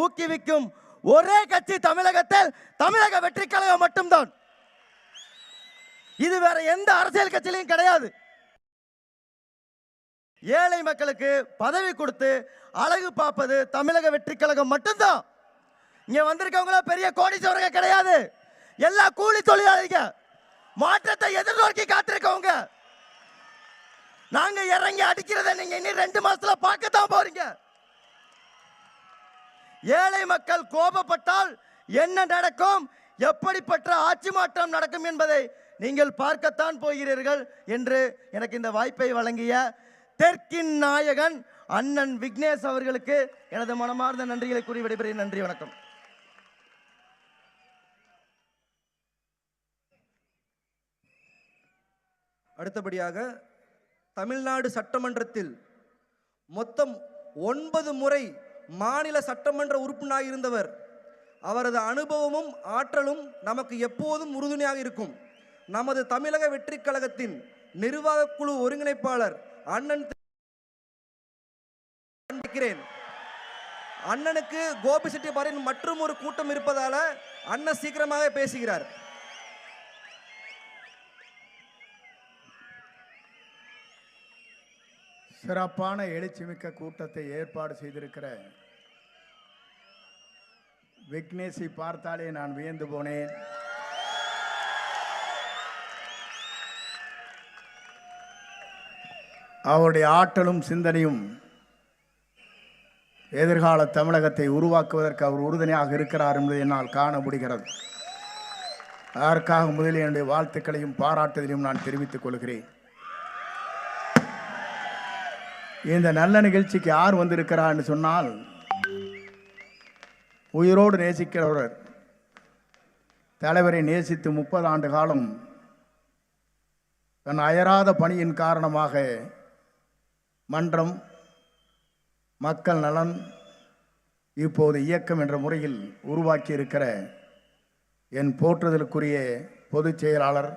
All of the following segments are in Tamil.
ஊக்குவிக்கும் ஒரே கட்சி தமிழகத்தில் தமிழக வெற்றி கழகம் மட்டும்தான். இது வேற எந்த அரசியல் கட்சியிலையும் கிடையாது. ஏழை மக்களுக்கு பதவி கொடுத்து அழகு பார்ப்பது தமிழக வெற்றி கழகம் மட்டும்தான். இங்க வந்திருக்கவங்கள பெரிய கோடீஸ்வரங்க கிடையாது. எல்லா கூலி தொழிலாளிங்க மாற்றத்தை எதிர்நோக்கி காத்திருக்கவங்க. நாங்க இறங்கி அடிக்கிறத நீங்க இன்னும் ரெண்டு மாசத்துல பார்க்கத்தான் போறீங்க. ஏழை மக்கள் கோபப்பட்டால் என்ன நடக்கும்? எப்படிப்பட்ட ஆட்சி மாற்றம் நடக்கும் என்பதை நீங்கள் பார்க்கத்தான் போகிறீர்கள் என்று எனக்கு இந்த வாய்ப்பை வழங்கிய தெற்கின் நாயகன் அண்ணன் விக்னேஷ் அவர்களுக்கு எனது மனமார்ந்த நன்றிகளை கூறி விடைபெறுகிறேன். நன்றி வணக்கம். அடுத்தபடியாக தமிழ்நாடு சட்டமன்றத்தில் மொத்தம் ஒன்பது முறை மாநில சட்டமன்ற உறுப்பினராக இருந்தவர். அவரது அனுபவமும் ஆற்றலும் நமக்கு எப்போதும் உறுதுணையாக இருக்கும். நமது தமிழக வெற்றிக் கழகத்தின் நிர்வாக குழு ஒருங்கிணைப்பாளர் அண்ணன் அண்ணனுக்கு கோபி செட்டிபாரின் மற்றும் ஒரு கூட்டம் இருப்பதால அண்ணன் சீக்கிரமாக பேசுகிறார். சிறப்பான எழுச்சிமிக்க கூட்டத்தை ஏற்பாடு செய்திருக்கிற விக்னேஷை பார்த்தாலே நான் வியந்து போனேன். அவருடைய ஆற்றலும் சிந்தனையும் எதிர்கால தமிழகத்தை உருவாக்குவதற்கு அவர் உறுதுணையாக இருக்கிறார் என்பதை என்னால் காண முடிகிறது. அதற்காக முதலில் என்னுடைய வாழ்த்துக்களையும் பாராட்டுதலையும் நான் தெரிவித்துக் கொள்கிறேன். இந்த நல்ல நிகழ்ச்சிக்கு யார் வந்திருக்கிறார்னு சொன்னால் உயிரோடு நேசிக்கிறவர் தலைவரை நேசித்து முப்பது ஆண்டு காலம் தன் அயராத பணியின் காரணமாக மன்றம் மக்கள் நலன் இப்போது இயக்கம் என்ற முறையில் உருவாக்கி இருக்கிற என் போற்றுதலுக்குரிய பொதுச் செயலாளர்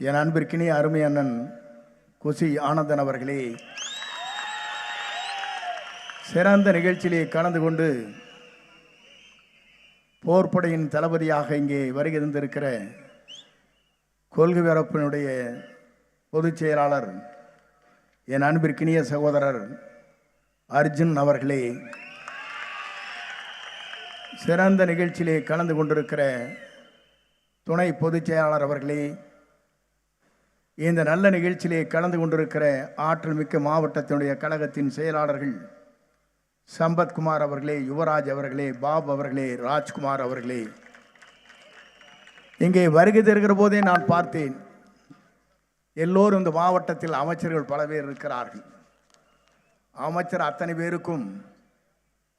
என் அன்பிற்கினிய அருமை அண்ணன் குசி ஆனந்தன் அவர்களே சிறந்த நிகழ்ச்சியிலே கலந்து கொண்டு போர்ப்படையின் தளபதியாக இங்கே வருகை தந்திருக்கிற கொள்கை பொதுச் செயலாளர் என் அன்பிற்கினிய சகோதரர் அர்ஜுன் அவர்களே சிறந்த நிகழ்ச்சியிலே கலந்து கொண்டிருக்கிற துணை பொதுச் செயலாளர் அவர்களே இந்த நல்ல நிகழ்ச்சியிலே கலந்து கொண்டிருக்கிற ஆற்றல் மிக்க மாவட்டத்தினுடைய கழகத்தின் செயலாளர்கள் சம்பத்குமார் அவர்களே யுவராஜ் அவர்களே பாப் அவர்களே ராஜ்குமார் அவர்களே. இங்கே வருகை தருகிற போதே நான் பார்த்தேன். எல்லோரும் இந்த மாவட்டத்தில் அமைச்சர்கள் பல பேர் இருக்கிறார்கள். அமைச்சர் அத்தனை பேருக்கும்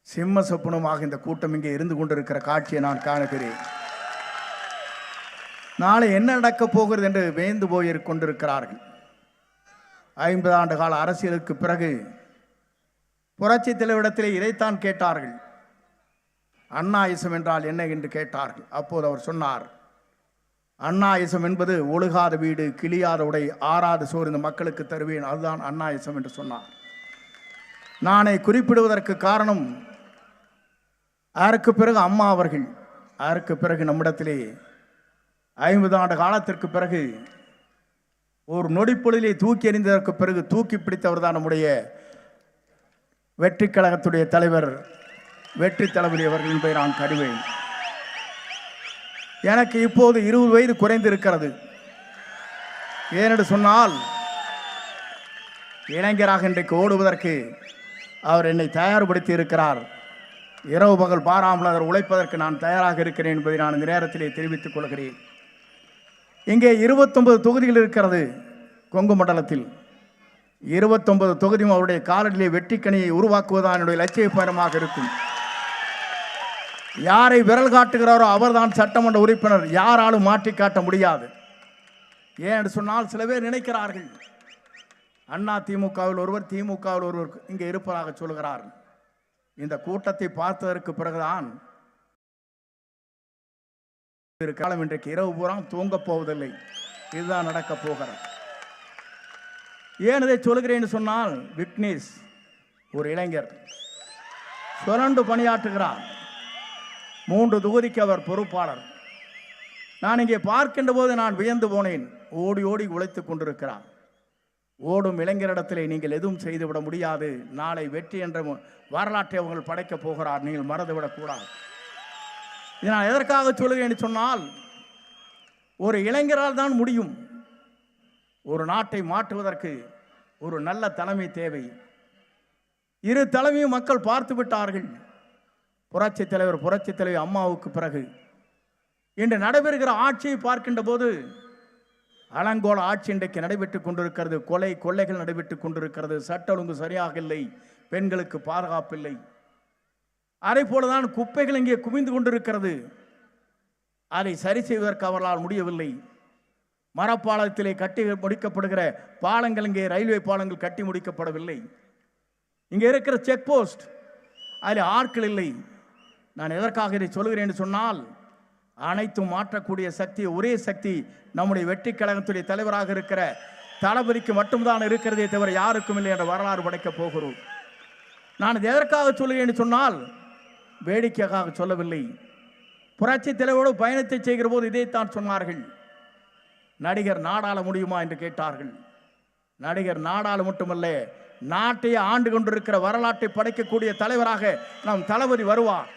சிம்ம சொப்பனமாக இந்த கூட்டம் இங்கே இருந்து கொண்டிருக்கிற காட்சியை நான் காணுகிறேன். நாளை என்ன நடக்கப் போகிறது என்று வேந்து போய் கொண்டிருக்கிறார்கள். ஐம்பது ஆண்டு கால அரசியலுக்கு பிறகு புரட்சி தலைவிடத்திலே இதைத்தான் கேட்டார்கள். அண்ணாயிசம் என்றால் என்ன என்று கேட்டார்கள். அப்போது அவர் சொன்னார் அண்ணாயிசம் என்பது ஒழுகாத வீடு கிளியாத உடை ஆறாத சோறு இந்த மக்களுக்கு தருவேன். அதுதான் அண்ணாயிசம் என்று சொன்னார். நானை குறிப்பிடுவதற்கு காரணம் அதற்கு பிறகு அம்மா அவர்கள் அதற்கு பிறகு நம்மிடத்திலே ஐம்பது ஆண்டு காலத்திற்கு பிறகு ஒரு நொடிப்பொழுதிலே தூக்கி எறிந்ததற்கு பிறகு தூக்கி பிடித்தவர் தான் நம்முடைய வெற்றி கழகத்துடைய தலைவர் வெற்றி தளபதி அவர்களின் என்பதை நான் கருவேன். எனக்கு இப்போது இருபது வயது குறைந்திருக்கிறது. ஏனென்று சொன்னால் இளைஞராக இன்றைக்கு ஓடுவதற்கு அவர் என்னை தயார்படுத்தி இருக்கிறார் இரவு பகல் பாராமல் அவர் உழைப்பதற்கு நான் தயாராக இருக்கிறேன் என்பதை நான் இந்த நேரத்திலே தெரிவித்துக் கொள்கிறேன். இங்கே இருபத்தொன்பது தொகுதிகள் இருக்கிறது கொங்கு மண்டலத்தில். இருபத்தொன்பது தொகுதியும் அவருடைய காலடியிலே வெற்றிக்கனியை உருவாக்குவதான் என்னுடைய லட்சிய பயணமாக இருக்கும். யாரை விரல் காட்டுகிறாரோ அவர்தான் சட்டமன்ற உறுப்பினர். யாராலும் மாற்றி காட்ட முடியாது. ஏன் என்று சொன்னால் சில பேர் நினைக்கிறார்கள். அண்ணா திமுகவில் ஒருவர் திமுகவில் ஒருவர் இங்கே இருப்பதாக சொல்கிறார்கள் இந்த கூட்டத்தை பார்த்ததற்கு பிறகுதான் காலம் இன்றைக்கு இரவு பூரா தூங்கப் போவதில்லை. இதுதான் நடக்கப் போகிறது. ஏன் இதை சொல்கிறேன்னு சொன்னால் விக்னேஷ் ஒரு இளைஞர். சுரண்டு பணியாற்றுகிறார். மூன்று தொகுதிக்கு அவர் பொறுப்பாளர். நான் இங்கே பார்க்கின்ற போது நான் வியந்து போனேன். ஓடி ஓடி உழைத்துக் கொண்டிருக்கிறார். ஓடும் இளைஞரிடத்திலே நீங்கள் எதுவும் செய்துவிட முடியாது. நாளை வெற்றி என்ற வரலாற்றை அவர்கள் படைக்கப் போகிறார். நீங்கள் மறந்துவிடக்கூடாது இதை நான் எதற்காக சொல்லுகிறேன் சொன்னால் ஒரு இளைஞரால் தான் முடியும். ஒரு நாட்டை மாற்றுவதற்கு ஒரு நல்ல தலைமை தேவை. இரு தலைமையும் மக்கள் பார்த்து விட்டார்கள். புரட்சித் தலைவர் புரட்சித் தலைவர் அம்மாவுக்கு பிறகு. இன்று நடைபெறுகிற ஆட்சியை பார்க்கின்ற போது அலங்கோல ஆட்சி இன்றைக்கு நடைபெற்றுக் கொண்டிருக்கிறது. கொலை கொள்ளைகள் நடைபெற்றுக் கொண்டிருக்கிறது. சட்ட ஒழுங்கு சரியாக இல்லை. பெண்களுக்கு பாதுகாப்பில்லை அதே போலதான் குப்பைகள் இங்கே குவிந்து கொண்டிருக்கிறது. அதை சரி செய்வதற்கு அவர்களால் முடியவில்லை. மரப்பாலத்திலே கட்டி முடிக்கப்படுகிற பாலங்கள் இங்கே ரயில்வே பாலங்கள் கட்டி முடிக்கப்படவில்லை. இங்கே இருக்கிற செக் போஸ்ட் அதில் ஆட்கள் இல்லை. நான் எதற்காக இதை சொல்கிறேன் என்று சொன்னால் அனைத்தும் மாற்றக்கூடிய சக்தி ஒரே சக்தி நம்முடைய வெற்றி கழகத்துடைய தலைவராக இருக்கிற தளபதிக்கு மட்டும்தான் இருக்கிறதே தவிர யாருக்கும் இல்லை என்ற வரலாறு படைக்கப் போகிறோம். நான் இது எதற்காக சொல்கிறேன் சொன்னால் வேடிக்கைக்காக சொல்லவில்லை. புரட்சி தலைவரோடு பயணத்தை செய்கிற போது இதைத்தான் சொன்னார்கள். நடிகர் நாடாள முடியுமா என்று கேட்டார்கள். நடிகர் நாடாள மட்டுமல்ல நாட்டையே ஆண்டு கொண்டிருக்கிற வரலாற்றை படைக்கக்கூடிய தலைவராக நம் தளபதி வருவார்.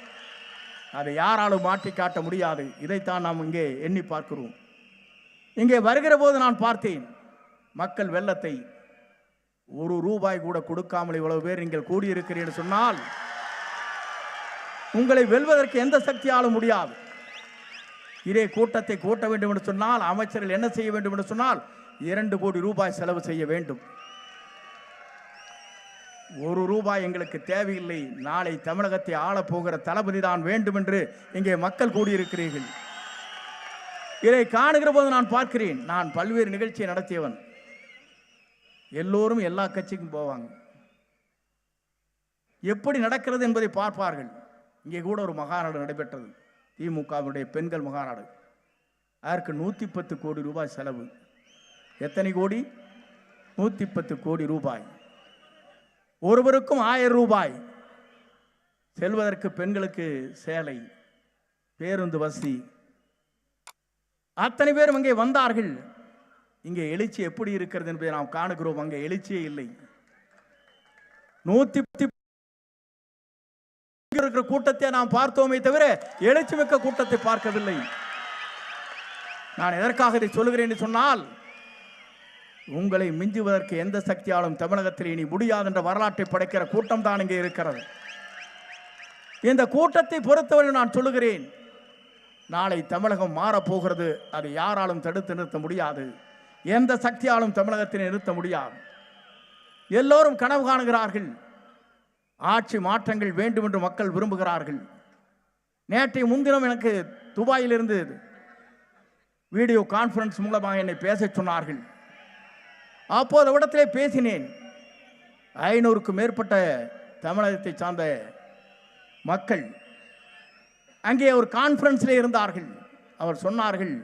அதை யாராலும் மாற்றி காட்ட முடியாது. இதைத்தான் நாம் இங்கே எண்ணி பார்க்கிறோம். இங்கே வருகிற போது நான் பார்த்தேன் மக்கள் வெள்ளத்தை ஒரு ரூபாய் கூட கொடுக்காமல் இவ்வளவு பேர் நீங்கள் கூடியிருக்கிறீர்கள் சொன்னால் உங்களை வெல்வதற்கு எந்த சக்தியாலும் முடியாது. இதே கூட்டத்தை கூட்ட வேண்டும் என்று சொன்னால் அமைச்சர்கள் என்ன செய்ய வேண்டும் என்று சொன்னால் இரண்டு கோடி ரூபாய் செலவு செய்ய வேண்டும். ஒரு ரூபாய் எங்களுக்கு தேவையில்லை. நாளை தமிழகத்தை ஆளப் போகிற தளபதி தான் வேண்டும் என்று இங்கே மக்கள் கூடியிருக்கிறீர்கள். இதை காணுகிற போது நான் பார்க்கிறேன். நான் பல்வேறு நிகழ்ச்சியை நடத்தியவன். எல்லோரும் எல்லா கட்சிக்கும் போவாங்க. எப்படி நடக்கிறது என்பதை பார்ப்பார்கள். இங்கே கூட ஒரு மகாநாடு நடைபெற்றது. திமுகவுடைய பெண்கள் மகாநாடு அதற்கு நூற்றி பத்து கோடி ரூபாய் செலவு? எத்தனை கோடி? நூற்றி பத்து கோடி ரூபாய். ஒருவருக்கும் ஆயிரம் ரூபாய். செல்வதற்கு பெண்களுக்கு சேலை பேருந்து வசதி. அத்தனை பேரும் அங்கே வந்தார்கள். இங்கே எழுச்சி எப்படி இருக்கிறது என்பதை நாம் காணுகிறோம். அங்கே எழுச்சியே இல்லை. நூத்தி பத்து இருக்கிற கூட்டத்தை நாம் பார்த்தோமே தவிர எழுச்சி மிக்க கூட்டத்தை பார்க்கவில்லை. நான் எதற்காக இதை சொல்லுகிறேன் என்று சொன்னால் உங்களை மிஞ்சுவதற்கு எந்த சக்தியாலும் தமிழகத்தில் இனி முடியாது என்ற வரலாற்றை படைக்கிற கூட்டம் தான் இங்கே இருக்கிறது. இந்த கூட்டத்தை பொறுத்தவரை நான் சொல்லுகிறேன் நாளை தமிழகம் மாறப்போகிறது. அதை யாராலும் தடுத்து நிறுத்த முடியாது. எந்த சக்தியாலும் தமிழகத்தை நிறுத்த முடியாது. எல்லோரும் கனவு காணுகிறார்கள். ஆட்சி மாற்றங்கள் வேண்டும் என்று மக்கள் விரும்புகிறார்கள். நேற்றைய முன்தினம் எனக்கு துபாயிலிருந்து வீடியோ கான்ஃபரன்ஸ் மூலமாக என்னை பேசச் சொன்னார்கள். அப்போது இடத்திலே பேசினேன். ஐநூறுக்கும் மேற்பட்ட தமிழகத்தை சார்ந்த மக்கள் அங்கே ஒரு கான்ஃபரன்ஸில் இருந்தார்கள். அவர் சொன்னார்கள்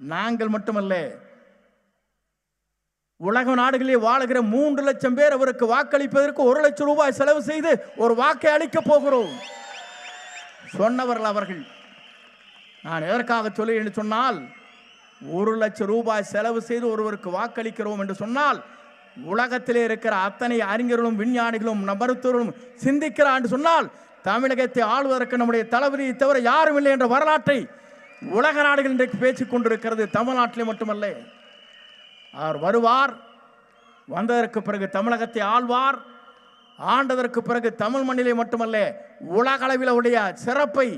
நாங்கள் மட்டுமல்ல உலக நாடுகளில் வாழுகிற மூன்று லட்சம் பேர் அவருக்கு வாக்களிப்பதற்கு ஒரு லட்சம் ரூபாய் செலவு செய்து ஒரு வாக்கை அளிக்கப் போகிறோம். சொன்னவர்கள் அவர்கள் நான் எதற்காக சொல்லி என்று சொன்னால் ஒரு லட்சம் ரூபாய் செலவு செய்து ஒருவருக்கு வாக்களிக்கிறோம் என்று சொன்னால் உலகத்திலே இருக்கிற அத்தனை அறிஞர்களும் விஞ்ஞானிகளும் மருத்துவர்களும் சிந்திக்கிறார் என்று சொன்னால் தமிழகத்தை ஆளுவதற்கு நம்முடைய தளபதியை தவிர யாரும் இல்லை என்ற வரலாற்றை உலக நாடுகள் இன்றைக்கு பேசிக் கொண்டிருக்கிறது. தமிழ்நாட்டிலே மட்டுமல்ல அவர் வருவார் வந்ததற்கு பிறகு தமிழகத்தை ஆழ்வார் ஆண்டதற்கு பிறகு தமிழ் மண்ணிலே மட்டுமல்ல உலகளவில் உடைய சிறப்பை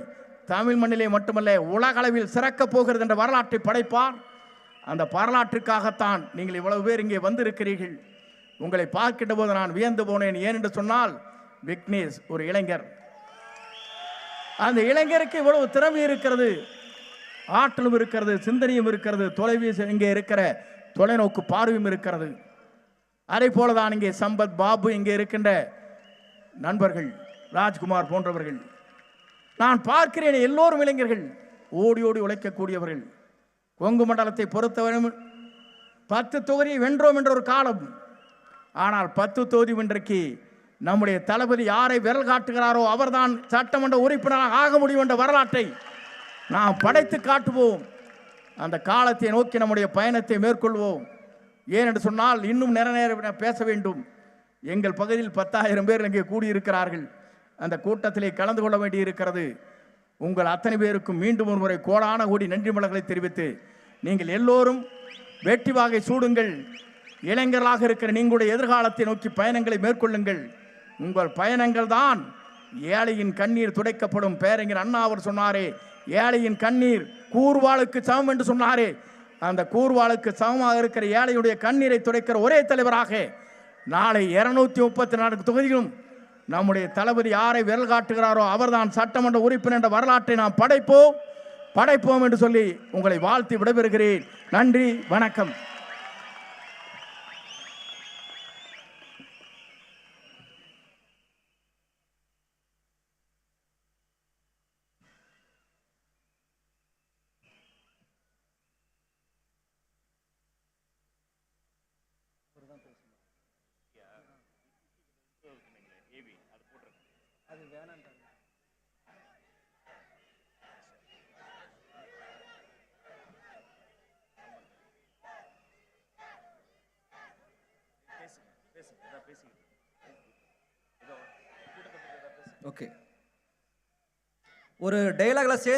தமிழ் மண்ணிலே மட்டுமல்ல உலகளவில் சிறக்கப் போகிறது என்ற வரலாற்றை படைப்பார். அந்த வரலாற்றுக்காகத்தான் நீங்கள் இவ்வளவு பேர் இங்கே வந்திருக்கிறீர்கள். உங்களை பார்க்கின்ற போது நான் வியந்து போனேன். ஏன் என்று சொன்னால் விக்னேஷ் ஒரு இளைஞர். அந்த இளைஞருக்கு இவ்வளவு திறமை இருக்கிறது. ஆற்றலும் இருக்கிறது சிந்தனையும் இருக்கிறது. தொலைபேசி இங்கே இருக்கிற தொலைநோக்கு பார்வையும் இருக்கிறது. அதே போலதான் இங்கே சம்பத் பாபு இங்கே இருக்கின்ற நண்பர்கள் ராஜ்குமார் போன்றவர்கள். நான் பார்க்கிறேன் எல்லோரும் இளைஞர்கள் ஓடி ஓடி உழைக்கக்கூடியவர்கள். கொங்கு மண்டலத்தை பொறுத்தவரை பத்து தொகுதியை வென்றோம் என்ற ஒரு காலம். ஆனால் பத்து தொகுதி இன்றைக்கு நம்முடைய தளபதி யாரை விரல் காட்டுகிறாரோ அவர்தான் சட்டமன்ற உறுப்பினராக ஆக முடியும் என்ற வரலாற்றை நாம் படைத்து காட்டுவோம். அந்த காலத்தை நோக்கி நம்முடைய பயணத்தை மேற்கொள்வோம். ஏனென்று சொன்னால் இன்னும் நிற நேரம் பேச வேண்டும். எங்கள் பகுதியில் பத்தாயிரம் பேர் இங்கே கூடியிருக்கிறார்கள். அந்த கூட்டத்திலே கலந்து கொள்ள வேண்டியிருக்கிறது. உங்கள் அத்தனை பேருக்கும் மீண்டும் ஒரு முறை கோடான கோடி நன்றி மலர்களை தெரிவித்து நீங்கள் எல்லோரும் வேட்டி வாகை சூடுங்கள். இளைஞர்களாக இருக்கிற நீங்களுடைய எதிர்காலத்தை நோக்கி பயணங்களை மேற்கொள்ளுங்கள். உங்கள் பயணங்கள் தான் ஏழையின் கண்ணீர் துடைக்கப்படும். பேரறிஞர் அண்ணா அவர் சொன்னாரே ஏழையின் கண்ணீர் கூர்வாளுக்கு சமம் என்று சொன்னாரே. அந்த கூர்வாளுக்கு சமமாக இருக்கிற ஏழையுடைய கண்ணீரை துடைக்கிற ஒரே தலைவராக நாளை இருநூத்தி முப்பத்தி நான்கு தொகுதியிலும் நம்முடைய தளபதி யாரை விரல் காட்டுகிறாரோ அவர்தான் சட்டமன்ற உறுப்பினர் என்ற வரலாற்றை நாம் படைப்போம். படைப்போம் என்று சொல்லி உங்களை வாழ்த்தி விடைபெறுகிறேன். நன்றி வணக்கம். ஓகே ஒரு டைலாக்ல சேர்ந்து